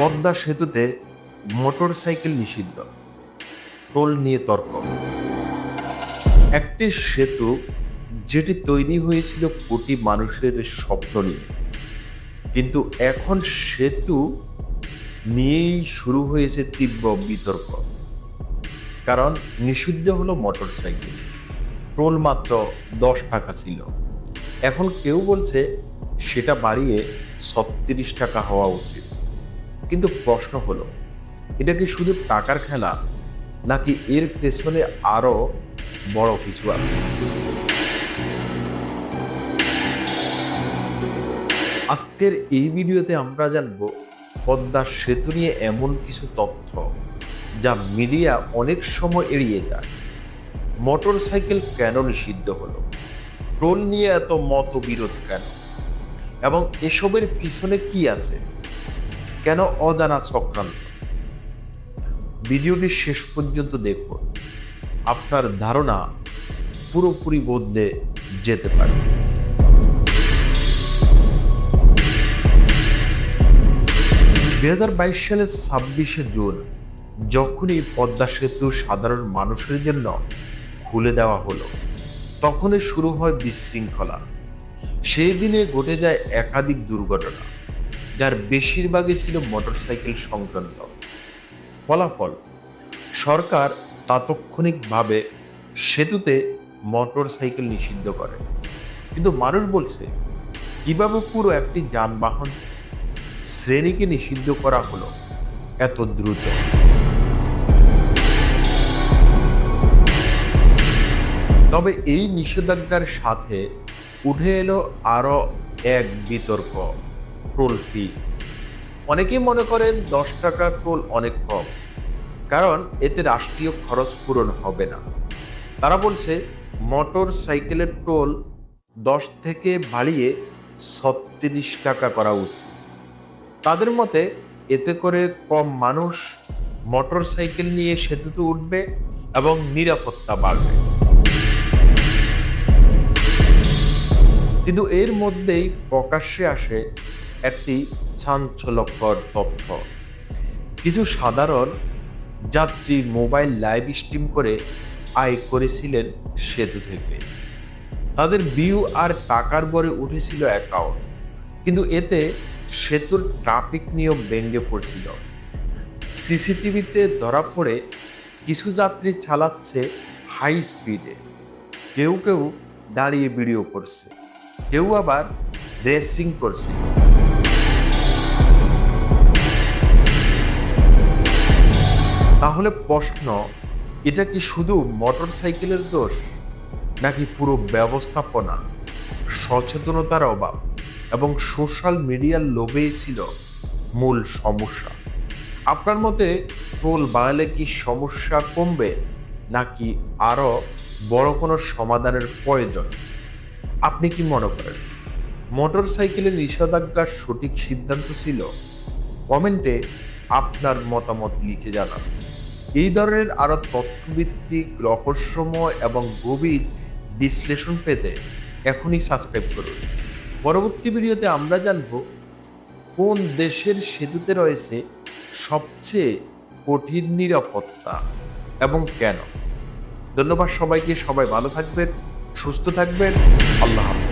পদ্মা সেতুতে motor cycle নিষিদ্ধ। Toll নিয়ে তর্ক। একটি সেতু যেটি তৈরি হয়েছিল কোটি মানুষের স্বপ্ন নিয়ে। কিন্তু এখন সেতু নিয়েই শুরু হয়েছে তীব্র বিতর্ক। কারণ নিষিদ্ধ হলো মোটর সাইকেল টোল মাত্র দশ টাকা ছিল। এখন কেউ বলছে সেটা বাড়িয়ে ছত্রিশ টাকা হওয়া উচিত। কিন্তু প্রশ্ন হলো, এটা কি শুধু টাকার খেলা, নাকি এর পেছনে আরও বড় কিছু আছে? আজকের এই ভিডিওতে আমরা জানব, পদ্মা সেতু নিয়ে এমন কিছু তথ্য, যা মিডিয়া অনেক সময় এড়িয়ে যায়। মোটর সাইকেল কেন নিষিদ্ধ হলো? টোল নিয়ে এত মতবিরোধ কেন? এবং এসবের পিছনে কি আছে? কেন অজানা চক্রান্ত? ভিডিওটি শেষ পর্যন্ত দেখুন। আপনার ধারণা পুরোপুরি বদলে যেতে পারে। দু হাজার বাইশ সালের ছাব্বিশে জুন, যখনই পদ্মা সেতু সাধারণ মানুষের জন্য খুলে দেওয়া হলো, তখনই শুরু হয় বিশৃঙ্খলা। সেই দিনে ঘটে যায় একাধিক দুর্ঘটনা। যার বেশিরভাগই ছিল মোটরসাইকেল সংক্রান্ত। ফলাফল, সরকার তাৎক্ষণিকভাবে সেতুতে মোটর সাইকেল নিষিদ্ধ করে। কিন্তু মানুষ বলছে, কীভাবে পুরো একটি যানবাহন শ্রেণীকে নিষিদ্ধ করা হলো এত দ্রুত? তবে এই নিষেধাজ্ঞার সাথে উঠে এলো আরও এক বিতর্ক। Toll fee. অনেকেই মনে করেন দশ টাকার টোল অনেক কম, কারণ এতে রাষ্ট্রীয় খরচ পূরণ হবে না। তারা বলছে, মোটর সাইকেলের টোল দশ থেকে বাড়িয়ে ছত্রিশ টাকা করা উচিত। তাদের মতে, এতে করে কম মানুষ মোটর সাইকেল নিয়ে সেতুতে উঠবে এবং নিরাপত্তা বাড়বে। কিন্তু এর মধ্যেই প্রকাশ্যে আসে একটি চাঞ্চল্যকর তথ্য। কিছু সাধারণ যাত্রী মোবাইল লাইভ স্ট্রিম করে আয় করেছিলেন সেতু থেকে। তাদের বিউ আর টাকার বরে উঠেছিল অ্যাকাউন্ট, কিন্তু এতে সেতুর ট্রাফিক নিয়ম ভেঙে পড়ছিল। সিসিটিভিতে ধরা পড়ে কিছু যাত্রী চালাচ্ছে হাই স্পিডে। কেউ কেউ দাঁড়িয়ে ভিডিও করছে, কেউ আবার রেসিং করছে। তাহলে প্রশ্ন, এটা কি শুধু মোটর সাইকেলের দোষ, নাকি পুরো ব্যবস্থাপনা, সচেতনতার অভাব এবং সোশ্যাল মিডিয়ার লোভেই ছিল মূল সমস্যা? আপনার মতে টোল বাড়ালে কি সমস্যা কমবে, নাকি আরও বড় কোনো সমাধানের প্রয়োজন? আপনি কি মনে করেন? মোটর সাইকেলের নিষেধাজ্ঞার সঠিক সিদ্ধান্ত ছিল? কমেন্টে আপনার মতামত লিখে জানান। এই ধরনের আরও তথ্যভিত্তিক, রহস্যময় এবং গভীর বিশ্লেষণ পেতে এখনই সাবস্ক্রাইব করুন। পরবর্তী ভিডিওতে আমরা জানব কোন দেশের সেতুতে রয়েছে সবচেয়ে কঠিন নিরাপত্তা এবং কেন। ধন্যবাদ সবাইকে, সবাই ভালো থাকবেন, সুস্থ থাকবেন, আল্লাহ হাফেজ।